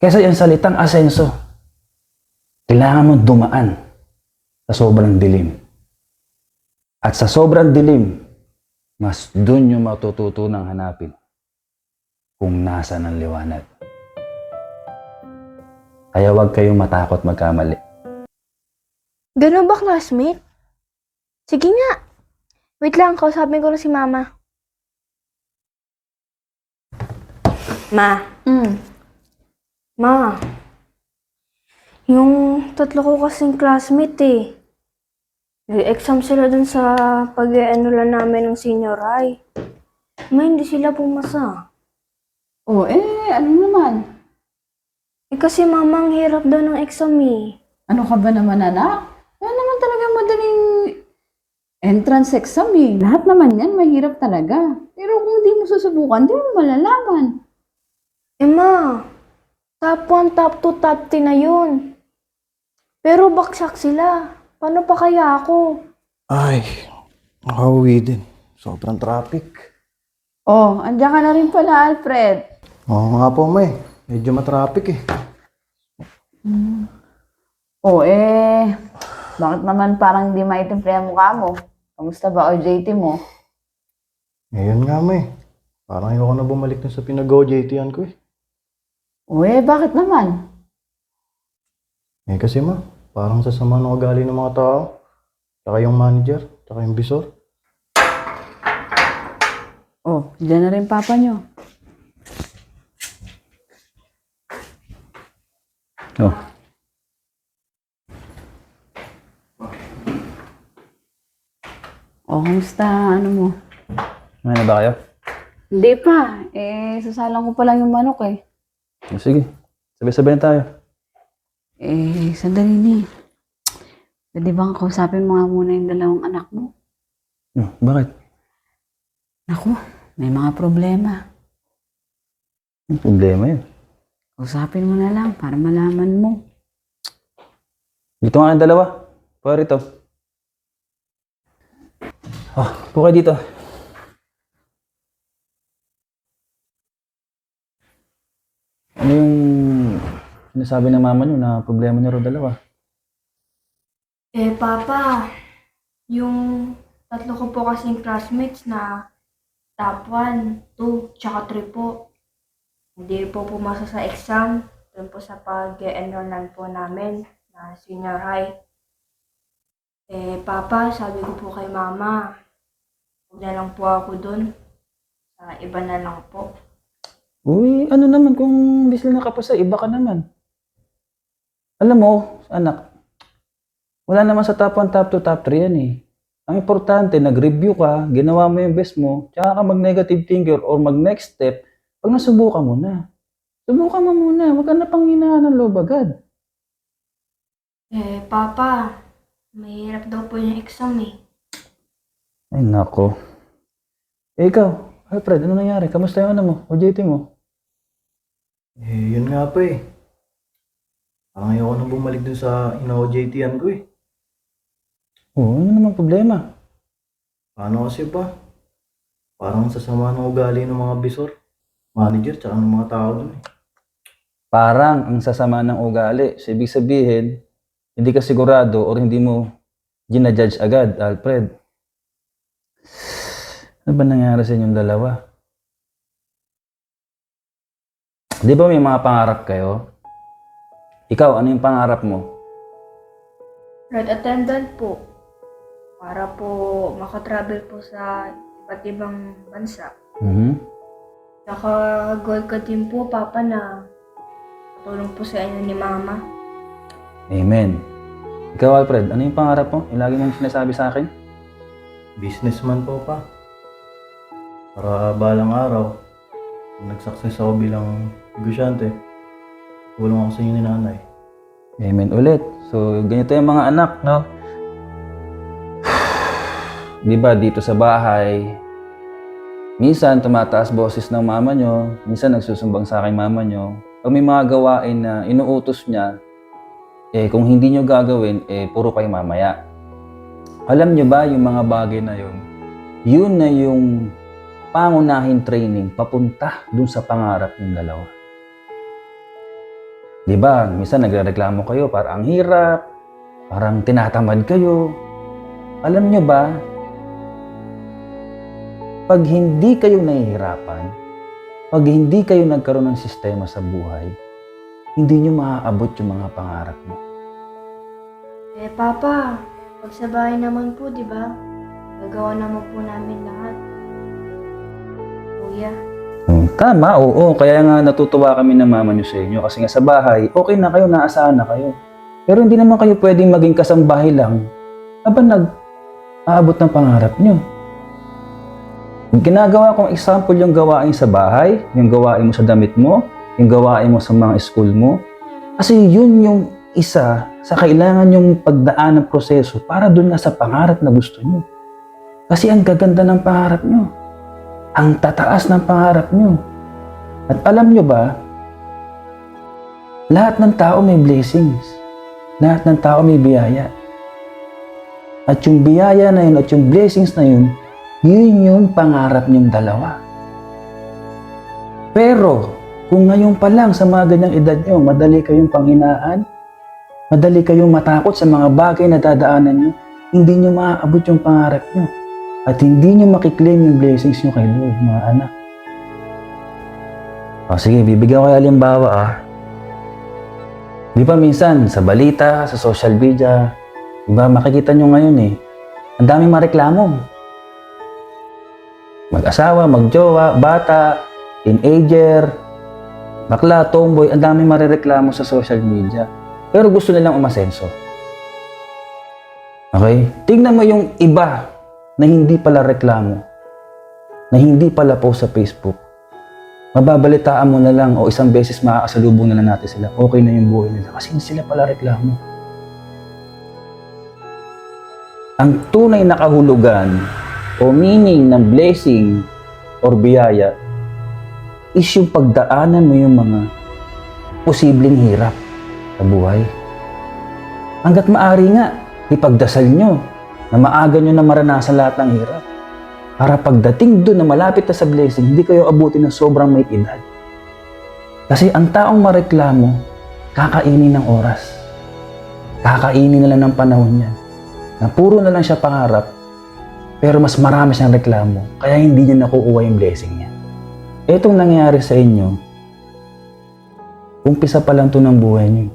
Kesa yung salitang asenso, kailangan mo dumaan sa sobrang dilim. At sa sobrang dilim, mas dun yung matututunang hanapin kung nasa ng liwanag. Kaya huwag kayong matakot magkamali. Ganun ba, classmate? Sige nga. Wait lang, kausapin ko na si mama. Ma. Mm. Ma. Yung tatlo ko kasing classmate eh. Nag-exam sila dun sa pag-ano lang namin ng senior high. Ma, hindi sila pumasa. Oh, eh, ano naman? Eh kasi mama, ang hirap daw ng exam eh. Ano ka ba naman, anak? Yan naman talaga madaling entrance exam eh. Lahat naman yan, mahirap talaga. Pero kung di mo susubukan, di mo malalaman. Eh ma, top 1, top 2, top 10 na yun. Pero baksak sila. Paano pa kaya ako? Ay, nakauwi din. Sobrang traffic. Oh, andiyan ka na rin pala, Alfred. Oo nga po, may. Medyo matraffic eh. Oh, eh, bakit naman parang di maitimple ang mukha mo? Kamusta ba OJT mo? Ngayon nga, may. Parang ayoko na bumalik dun sa pinag-OJT-an ko eh. Eh, bakit naman? Eh kasi ma, parang sasama ng ugali ng mga tao. Tsaka yung manager, tsaka yung bisor. Oh, diyan na rin papa nyo. Oh. Oh, kamusta? Ano mo? Ano na ba kayo? Hindi pa. Eh, sasalang ko pa lang yung manok eh. Sige. Sabay-sabay tayo. Eh, sandali ni. Pwede bang kausapin mo nga muna yung dalawang anak mo? Hmm, bakit? Naku, may mga problema. Ang problema yun. Kausapin mo na lang para malaman mo. Dito nga ang dalawa. Pwede rito. Oh, po kayo dito. Ano yung sinasabi ng mama niyo na problema niyo raw dalawa? Eh, Papa, yung tatlo ko po kasing classmates na top 1, 2, tsaka 3 po. Hindi po pumasa sa exam. Doon po sa pag-enroll po namin na senior high. Eh, Papa, sabi ko po kay Mama, huwag na lang po ako doon. Sa iba na lang po. Uy, ano naman kung hindi sila nakapasa, iba ka naman. Alam mo, anak, wala naman sa top 1, top 2, top 3 yan eh. Ang importante, nag-review ka, ginawa mo yung best mo, tsaka ka mag-negative thinker or mag-next step, pag nasubukan mo na. Subukan mo muna, huwag ka na panghinaan ng loob agad. Eh, Papa, mahirap daw po yung exam eh. Ay, nako. Eh, ikaw, Alfred, ano nangyari? Kamusta yung ano mo? OJT mo? Eh, yun nga pa eh. Parang ayoko na bumalik dun sa ina-OJT-an ko eh. Oo, ano namang problema? Paano kasi ba? Parang sasama ng ugali ng mga bisor, manager, tsaka ng mga tao dun eh. Parang ang sasama ng ugali. So, ibig sabihin, hindi ka sigurado or hindi mo ginajudge agad, Alfred. Ano ba nangyari sa inyong dalawa? Di ba may mga pangarap kayo? Ikaw, ano yung pangarap mo? Flight attendant po. Para po makatravel po sa iba't ibang bansa. Mhm. Saka goal ko din po, Papa, na tulong po sa inyo ni Mama. Amen. Ikaw, Alfred, ano yung pangarap mo? Yung lagi mong sinasabi sa akin? Businessman po pa. Para balang araw, kung nag-success ako bilang negosyante, tulong ako sa inyo ni nanay. Amen ulit. So, ganito yung mga anak, no? Di ba, dito sa bahay, minsan tumataas boses ng mama nyo, minsan nagsusumbang sa akin mama nyo. Pag may mga gawain na inuutos niya, eh, kung hindi nyo gagawin, eh, puro kayo mamaya. Alam nyo ba yung mga bagay na yun? Yun na yung pangunahin training papunta dun sa pangarap ng dalawa. Di ba? Minsan nagrereklamo kayo, parang ang hirap, parang tinatamad kayo. Alam nyo ba, pag hindi kayo nahihirapan, pag hindi kayo nagkaroon ng sistema sa buhay, hindi nyo maaabot yung mga pangarap mo. Eh, Papa, pag sa bahay naman po, di ba? Gagawa naman po namin lahat. Kuya. Hmm, tama, oo. Kaya nga natutuwa kami na mama nyo sa inyo kasi nga sa bahay, okay na kayo, naasahan na kayo. Pero hindi naman kayo pwedeng maging kasambahay lang habang nag-aabot ng pangarap nyo. Yung ginagawa kong example yung gawain sa bahay, yung gawain mo sa damit mo, yung gawain mo sa mga school mo. Kasi yun yung isa sa kailangan yung pagdaan ng proseso para dun nga sa pangarap na gusto nyo. Kasi ang gaganda ng pangarap nyo ang tataas ng pangarap nyo. At alam nyo ba, lahat ng tao may blessings. Lahat ng tao may biyaya. At yung biyaya na yun at yung blessings na yun, yun yung pangarap nyong dalawa. Pero, kung ngayon pa lang sa mga ganyang edad nyo, madali kayong panghinaan, madali kayong matakot sa mga bagay na dadaanan nyo, hindi nyo maaabot yung pangarap nyo. At hindi nyo makiklaim yung blessings nyo kay Lord, mga anak. O sige, bibigyan ko kayo halimbawa ah. Di ba minsan, sa balita, sa social media, di ba makikita nyo ngayon eh, ang daming mareklamo. Mag-asawa, magjowa, bata, teenager, bakla, tomboy, ang daming marereklamo sa social media. Pero gusto nilang umasenso. Okay? Tingnan mo yung iba na hindi pala reklamo, na hindi pala post sa Facebook, mababalitaan mo na lang o isang beses makakasalubong na lang natin sila, okay na yung buhay nila kasi hindi sila pala reklamo. Ang tunay na kahulugan o meaning ng blessing or biyaya is yung pagdaanan mo yung mga posibleng hirap sa buhay. Hanggat maari nga, ipagdasal nyo na maaga nyo na maranasan lahat ng hirap. Para pagdating doon na malapit na sa blessing, hindi kayo abutin ng sobrang may edad. Kasi ang taong mareklamo, kakainin ng oras. Kakainin na lang ng panahon yan. Na puro na lang siya pangarap, pero mas marami siyang reklamo, kaya hindi niya nakukuha yung blessing niya. Itong nangyayari sa inyo, umpisa pa lang to ng buhay niyo.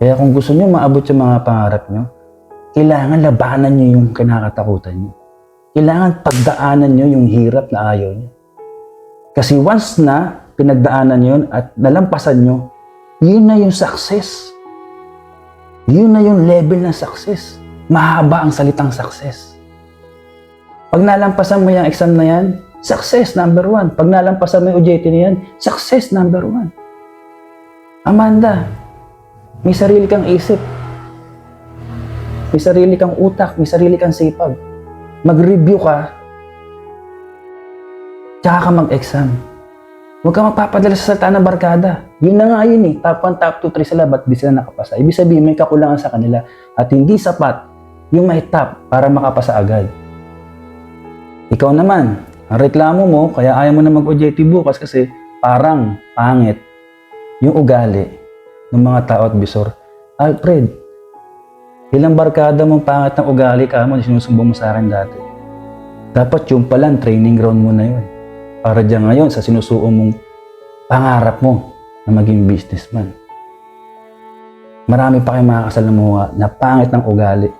Kaya kung gusto niyo maabot yung mga pangarap niyo, kailangan labanan nyo yung kinakatakutan nyo. Kailangan pagdaanan nyo yung hirap na ayaw nyo. Kasi once na pinagdaanan yun at nalampasan nyo, yun na yung success. Yun na yung level ng success. Mahaba ang salitang success. Pag nalampasan mo yung exam na yan, success number one. Pag nalampasan mo yung OJT na yan, success number one. Amanda, may sarili kang isip. May sarili kang utak, may sarili kang sipag. Mag-review ka, tsaka ka mag-exam. Huwag ka magpapadala sa salita ng barkada. Yun na nga yun eh. Top 1, top 2, 3 sila, ba't di sila nakapasa? Ibig sabihin, may kakulangan sa kanila at hindi sapat yung may top para makapasa agad. Ikaw naman, ang reklamo mo, kaya ayaw mo na mag-OJT bukas kasi parang pangit yung ugali ng mga tao at bisor. Alfred, ilang barkada mong pangit ng ugali ka mo, sinusumbong mo sa akin dati. Dapat yung palang training ground mo na yun. Para dyan ngayon sa sinusuong mong pangarap mo na maging businessman. Marami pa kayong makakasalamuha na pangit ng ugali.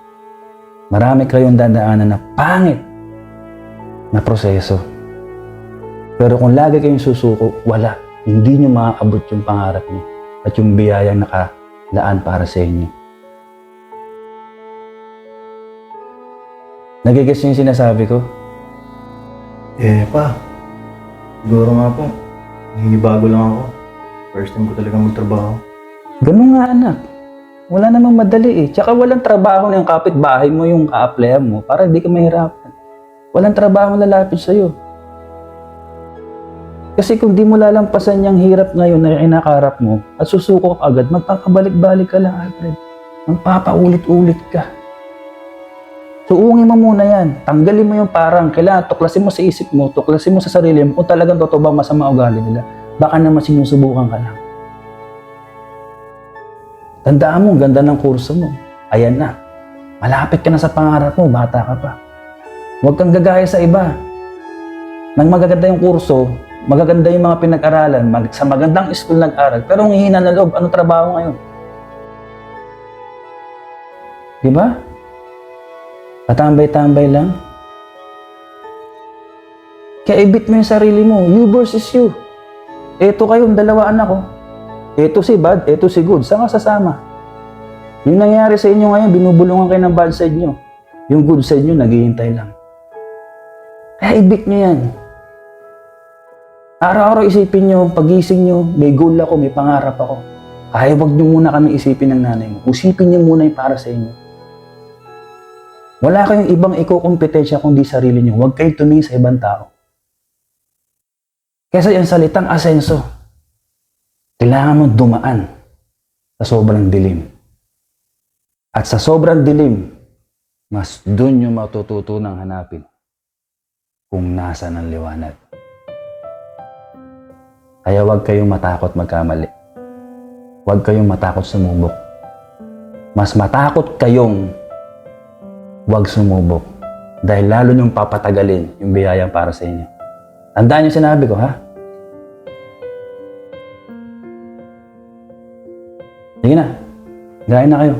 Marami kayong dadaanan na pangit na proseso. Pero kung lagi kayong susuko, wala. Hindi nyo maaabot yung pangarap nyo at yung biyayang nakalaan para sa inyo. Nagigets nyo yung sinasabi ko? Eh, pa. Siguro nga po. Nangibago lang ako. First time ko talaga magtrabaho. Ganun nga anak. Wala namang madali eh. Tsaka walang trabaho ng kapitbahay mo yung ka-applyan mo para hindi ka mahirapan. Walang trabaho lalapit sa'yo. Kasi kung di mo lalampasan yung hirap ngayon na inakarap mo at susuko ka agad, magpapabalik-balik ka lang, Alfred. Magpapaulit-ulit ka. Suungin mo muna yan. Tanggalin mo yung parang. Kailangan tuklasin mo sa isip mo, tuklasin mo sa sarili mo kung talagang totoo ba masama ugali nila. Baka naman sinusubukan ka lang. Tandaan mo, ganda ng kurso mo. Ayan na. Malapit ka na sa pangarap mo, bata ka pa. Huwag kang gagaya sa iba. Nang magaganda yung kurso, magaganda yung mga pinag-aralan, mag, sa magandang school nag-aral, pero ang hihina na loob, ano trabaho ngayon? Di ba? Patambay-tambay lang. Kaya ibit mo yung sarili mo. You versus you. Eto kayong dalawa anak ko. Eto si bad, eto si good. Saan ka sasama? Yung nangyari sa inyo ngayon, binubulungan kayo ng bad side nyo. Yung good side nyo, naghihintay lang. Kaya ibit nyo yan. Araw-araw isipin nyo, pagising nyo, may goal ako, may pangarap ako. Kaya wag nyo muna kami isipin ng nanay mo. Usipin nyo muna yung para sa inyo. Wala kayong ibang ikukompetensya kundi sarili nyo. Huwag kayong tumingin sa ibang tao. Kesa yung salitang asenso, kailangan mo dumaan sa sobrang dilim. At sa sobrang dilim, mas doon nyo matututunang hanapin kung nasa ng liwanag. Kaya huwag kayong matakot magkamali. Huwag kayong matakot sumubok. Mas matakot kayong huwag sumubok. Dahil lalo niyong papatagalin yung biyayang para sa inyo. Tandaan niyo sinabi ko, ha? Sige na. Gain na kayo.